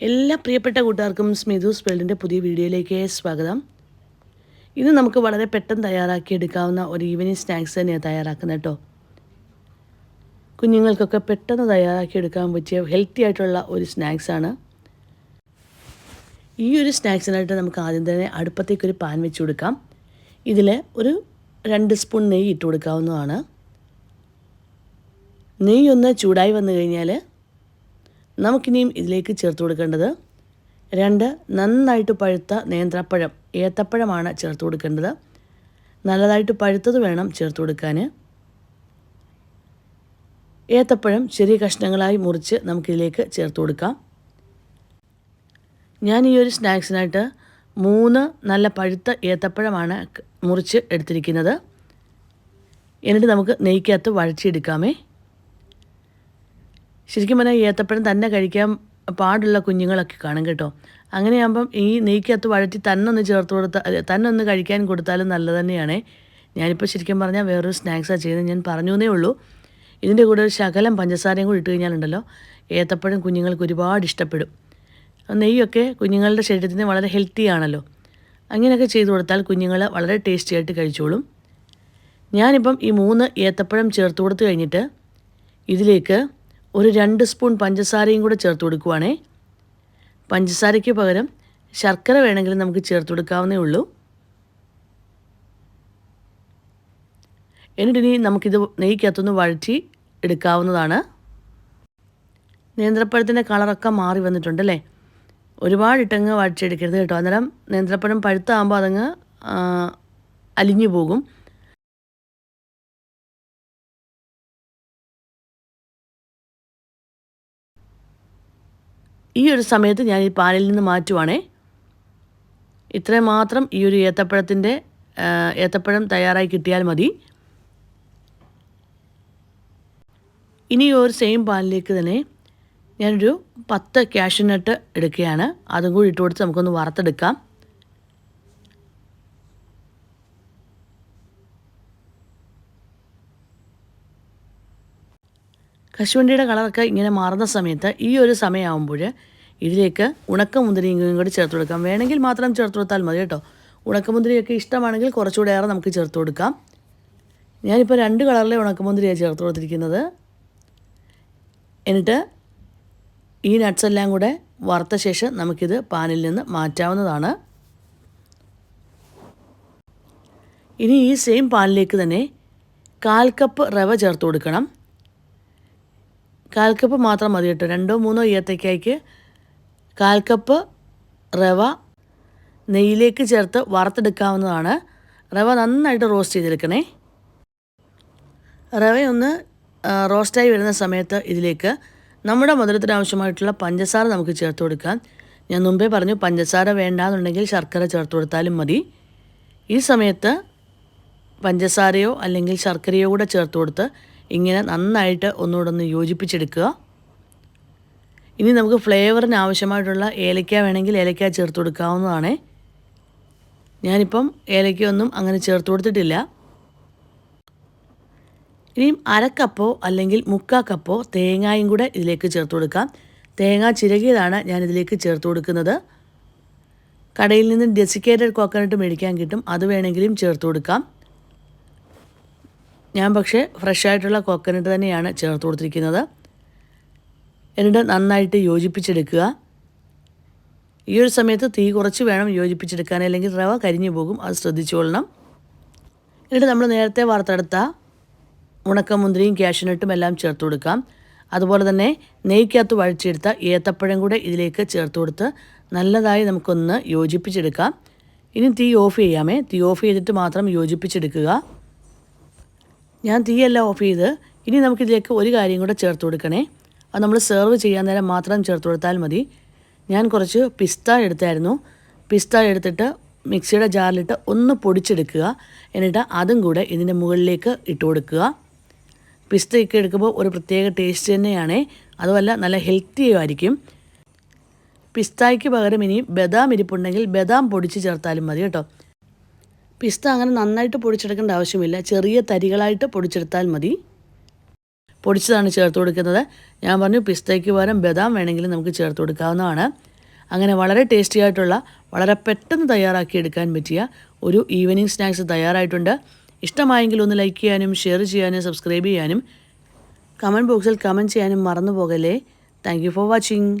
എല്ലാ പ്രിയപ്പെട്ട കൂട്ടുകാർക്കും സ്മിതുസ് വേൾഡിന്റെ പുതിയ വീഡിയോയിലേക്ക് സ്വാഗതം. ഇന്ന് നമുക്ക് വളരെ പെട്ടെന്ന് തയ്യാറാക്കി എടുക്കാവുന്ന ഒരു ഈവനിങ് സ്നാക്സ് തന്നെയാണ് തയ്യാറാക്കുന്നത് കേട്ടോ. കുഞ്ഞുങ്ങൾക്കൊക്കെ പെട്ടെന്ന് തയ്യാറാക്കി എടുക്കാൻ പറ്റിയ ഹെൽത്തി ആയിട്ടുള്ള ഒരു സ്നാക്സാണ് ഈ ഒരു സ്നാക്സിനായിട്ട് നമുക്ക് ആദ്യം തന്നെ അടുപ്പത്തേക്ക് ഒരു പാൻ വെച്ച് കൊടുക്കാം. ഇതിൽ ഒരു രണ്ട് സ്പൂൺ നെയ്യ് ഇട്ട് കൊടുക്കാവുന്നതാണ്. നെയ്യൊന്ന് ചൂടായി വന്നു കഴിഞ്ഞാൽ നമുക്കിനിയും ഇതിലേക്ക് ചേർത്ത് കൊടുക്കേണ്ടത് രണ്ട് നന്നായിട്ട് പഴുത്ത നേന്ത്രപ്പഴം ഏത്തപ്പഴമാണ് ചേർത്ത് കൊടുക്കേണ്ടത്. നല്ലതായിട്ട് പഴുത്തത് വേണം ചേർത്ത് കൊടുക്കാൻ. ഏത്തപ്പഴം ചെറിയ കഷ്ണങ്ങളായി മുറിച്ച് നമുക്കിതിലേക്ക് ചേർത്ത് കൊടുക്കാം. ഞാൻ ഈ ഒരു സ്നാക്സിനായിട്ട് മൂന്ന് നല്ല പഴുത്ത ഏത്തപ്പഴമാണ് മുറിച്ച് എടുത്തിരിക്കുന്നത്. എന്നിട്ട് നമുക്ക് നെയ്ക്കകത്ത് വഴച്ചെടുക്കാമേ ശരിക്കും പറഞ്ഞാൽ ഏത്തപ്പഴം തന്നെ കഴിക്കാൻ പാടുള്ള കുഞ്ഞുങ്ങളൊക്കെ കാണും കേട്ടോ. അങ്ങനെയാകുമ്പം ഈ നെയ്ക്കകത്ത് വഴറ്റി തന്നെ ഒന്ന് ചേർത്ത് കൊടുത്താൽ തന്നെ ഒന്ന് കഴിക്കാൻ കൊടുത്താലും നല്ലത് തന്നെയാണേ. ഞാനിപ്പോൾ ശരിക്കും പറഞ്ഞാൽ വേറൊരു സ്നാക്സാണ് ചെയ്യുന്നത് ഞാൻ പറഞ്ഞു ഉള്ളൂ. ഇതിന്റെ കൂടെ ഒരു ശകലം പഞ്ചസാരയും കൂടി ഇട്ട് കഴിഞ്ഞാലുണ്ടല്ലോ ഏത്തപ്പഴം കുഞ്ഞുങ്ങൾക്ക് ഒരുപാട് ഇഷ്ടപ്പെടും. നെയ്യൊക്കെ കുഞ്ഞുങ്ങളുടെ ശരീരത്തിന് വളരെ ഹെൽത്തി ആണല്ലോ. അങ്ങനെയൊക്കെ ചെയ്തു കൊടുത്താൽ കുഞ്ഞുങ്ങൾ വളരെ ടേസ്റ്റി ആയിട്ട് കഴിച്ചോളും. ഞാനിപ്പം ഈ മൂന്ന് ഏത്തപ്പഴം ചേർത്ത് കൊടുത്ത് കഴിഞ്ഞിട്ട് ഇതിലേക്ക് ഒരു രണ്ട് സ്പൂൺ പഞ്ചസാരയും കൂടെ ചേർത്ത് കൊടുക്കുവാണേ. പഞ്ചസാരയ്ക്ക് പകരം ശർക്കര വേണമെങ്കിൽ നമുക്ക് ചേർത്ത് കൊടുക്കാവുന്നേ ഉള്ളൂ. എന്നിട്ടിനി നമുക്കിത് നെയ്ക്കകത്തുനിന്ന് വഴറ്റി എടുക്കാവുന്നതാണ്. നേന്ത്രപ്പഴത്തിന്റെ കളറൊക്കെ മാറി വന്നിട്ടുണ്ടല്ലേ? ഒരുപാട് ഇട്ടങ്ങ് വഴച്ചെടുക്കരുത് കേട്ടോ. അന്നേരം നേന്ത്രപ്പഴം പഴുത്താകുമ്പോൾ അതങ്ങ് അലിഞ്ഞു പോകും. ഈ ഒരു സമയത്ത് ഞാൻ ഈ പാലിൽ നിന്ന് മാറ്റുവാണേ. ഇത്രയും മാത്രം ഈ ഒരു ഏത്തപ്പഴത്തിന്റെ ഏത്തപ്പഴം തയ്യാറായി കിട്ടിയാൽ മതി. ഇനി ഒരു സെയിം പാലിലേക്ക് തന്നെ ഞാനൊരു പത്ത് ക്യാഷ്യൂനട്ട് എടുക്കുകയാണ്. അതും കൂടി ഇട്ട് കൊടുത്ത് നമുക്കൊന്ന് വറുത്തെടുക്കാം. കശുവണ്ടിയുടെ കളറൊക്കെ ഇങ്ങനെ മാറുന്ന സമയത്ത് ഈ ഒരു സമയമാകുമ്പോൾ ഇതിലേക്ക് ഉണക്കമുന്തിരിയും കൂടി ചേർത്ത് കൊടുക്കാം. വേണമെങ്കിൽ മാത്രം ചേർത്ത് കൊടുത്താൽ മതി കേട്ടോ. ഉണക്കമുന്തിരിയൊക്കെ ഇഷ്ടമാണെങ്കിൽ കുറച്ചുകൂടെ ഏറെ നമുക്ക് ചേർത്ത് കൊടുക്കാം. ഞാനിപ്പോൾ രണ്ട് കളറിലെ ഉണക്കമുന്തിരിയാണ് ചേർത്ത് കൊടുത്തിരിക്കുന്നത്. എന്നിട്ട് ഈ നട്ട്സ് എല്ലാം കൂടെ വറുത്ത ശേഷം നമുക്കിത് പാനിൽ നിന്ന് മാറ്റാവുന്നതാണ്. ഇനി ഈ സെയിം പാനിലേക്ക് തന്നെ കാൽ കപ്പ് റവ ചേർത്ത് കൊടുക്കണം. കാൽ കപ്പ് മാത്രം മതി കേട്ടോ. രണ്ടോ മൂന്നോ ഏത്തയ്ക്കായ്ക്ക് കാൽ കപ്പ് റവ നെയ്യിലേക്ക് ചേർത്ത് വറുത്തെടുക്കാവുന്നതാണ്. റവ നന്നായിട്ട് റോസ്റ്റ് ചെയ്തെടുക്കണേ. റവയൊന്ന് റോസ്റ്റായി വരുന്ന സമയത്ത് ഇതിലേക്ക് നമ്മുടെ മധുരത്തിന് ആവശ്യമായിട്ടുള്ള പഞ്ചസാര നമുക്ക് ചേർത്ത് കൊടുക്കാം. ഞാൻ മുമ്പേ പറഞ്ഞു പഞ്ചസാര വേണ്ടാന്നുണ്ടെങ്കിൽ ശർക്കര ചേർത്ത് കൊടുത്താലും മതി. ഈ സമയത്ത് പഞ്ചസാരയോ അല്ലെങ്കിൽ ശർക്കരയോ കൂടെ ചേർത്ത് കൊടുത്ത് ഇങ്ങനെ നന്നായിട്ട് ഒന്നുകൂടെ ഒന്ന് യോജിപ്പിച്ചെടുക്കുക. ഇനി നമുക്ക് ഫ്ലേവറിന് ആവശ്യമായിട്ടുള്ള ഏലക്ക വേണമെങ്കിൽ ഏലക്ക ചേർത്ത് കൊടുക്കാവുന്നതാണ്. ഞാനിപ്പം ഏലക്കയൊന്നും അങ്ങനെ ചേർത്ത് കൊടുത്തിട്ടില്ല. ഇനിയും അരക്കപ്പോ അല്ലെങ്കിൽ മുക്കാ കപ്പോ തേങ്ങായും കൂടെ ഇതിലേക്ക് ചേർത്ത് കൊടുക്കാം. തേങ്ങ ചിരകിയതാണ് ഞാനിതിലേക്ക് ചേർത്ത് കൊടുക്കുന്നത്. കടയിൽ നിന്ന് ഡെസിക്കേറ്റഡ് കോക്കനട്ട് മേടിക്കാൻ കിട്ടും. അത് വേണമെങ്കിലും ചേർത്ത് കൊടുക്കാം. ഞാൻ പക്ഷേ ഫ്രഷ് ആയിട്ടുള്ള കോക്കനട്ട് തന്നെയാണ് ചേർത്ത് കൊടുത്തിരിക്കുന്നത്. എന്നിട്ട് നന്നായിട്ട് യോജിപ്പിച്ചെടുക്കുക. ഈ ഒരു സമയത്ത് തീ കുറച്ച് വേണം യോജിപ്പിച്ചെടുക്കാൻ അല്ലെങ്കിൽ റവ കരിഞ്ഞു പോകും. അത് ശ്രദ്ധിച്ചുകൊള്ളണം എന്നിട്ട് നമ്മൾ നേരത്തെ വറുത്തെടുത്ത ഉണക്കമുന്തിരിയും ക്യാഷ്യൂനട്ടും എല്ലാം ചേർത്ത് കൊടുക്കാം. അതുപോലെ തന്നെ നെയ്ക്കകത്ത് വഴിച്ചെടുത്ത ഏത്തപ്പഴം കൂടെ ഇതിലേക്ക് ചേർത്ത് കൊടുത്ത് നല്ലതായി നമുക്കൊന്ന് യോജിപ്പിച്ചെടുക്കാം. ഇനി തീ ഓഫ് ചെയ്യാമേ. തീ ഓഫ് ചെയ്തിട്ട് മാത്രം യോജിപ്പിച്ചെടുക്കുക. ഞാൻ തീയെല്ലാം ഓഫ് ചെയ്ത് ഇനി നമുക്കിതിലേക്ക് ഒരു കാര്യം കൂടെ ചേർത്ത് കൊടുക്കണേ. അത് നമ്മൾ സെർവ് ചെയ്യാൻ നേരം മാത്രം ചേർത്ത് കൊടുത്താൽ മതി. ഞാൻ കുറച്ച് പിസ്ത എടുത്തായിരുന്നു. പിസ്ത എടുത്തിട്ട് മിക്സിയുടെ ജാറിലിട്ട് ഒന്ന് പൊടിച്ചെടുക്കുക. എന്നിട്ട് അതും കൂടെ ഇതിന്റെ മുകളിലേക്ക് ഇട്ട് കൊടുക്കുക. പിസ്തയൊക്കെ എടുക്കുമ്പോൾ ഒരു പ്രത്യേക ടേസ്റ്റ് തന്നെയാണ്. അതുമല്ല നല്ല ഹെൽത്തിയും ആയിരിക്കും. പിസ്തായ്ക്ക് പകരം ഇനി ബദാം ഇരിപ്പുണ്ടെങ്കിൽ ബദാം പൊടിച്ച് ചേർത്താലും മതി കേട്ടോ. പിസ്ത അങ്ങനെ നന്നായിട്ട് പൊടിച്ചെടുക്കേണ്ട ആവശ്യമില്ല. ചെറിയ തരികളായിട്ട് പൊടിച്ചെടുത്താൽ മതി. പൊടിച്ചതാണ് ചേർത്ത് കൊടുക്കുന്നത്. ഞാൻ പറഞ്ഞു പിസ്തയ്ക്ക് പകരം ബദാം വേണമെങ്കിലും നമുക്ക് ചേർത്ത് കൊടുക്കാവുന്നതാണ്. അങ്ങനെ വളരെ ടേസ്റ്റി ആയിട്ടുള്ള വളരെ പെട്ടെന്ന് തയ്യാറാക്കി എടുക്കാൻ പറ്റിയ ഒരു ഈവനിങ് സ്നാക്സ് തയ്യാറായിട്ടുണ്ട്. ഇഷ്ടമായെങ്കിൽ ഒന്ന് ലൈക്ക് ചെയ്യാനും ഷെയർ ചെയ്യാനും സബ്സ്ക്രൈബ് ചെയ്യാനും കമന്റ് ബോക്സിൽ കമന്റ് ചെയ്യാനും മറന്നു പോകല്ലേ താങ്ക് ഫോർ വാച്ചിങ്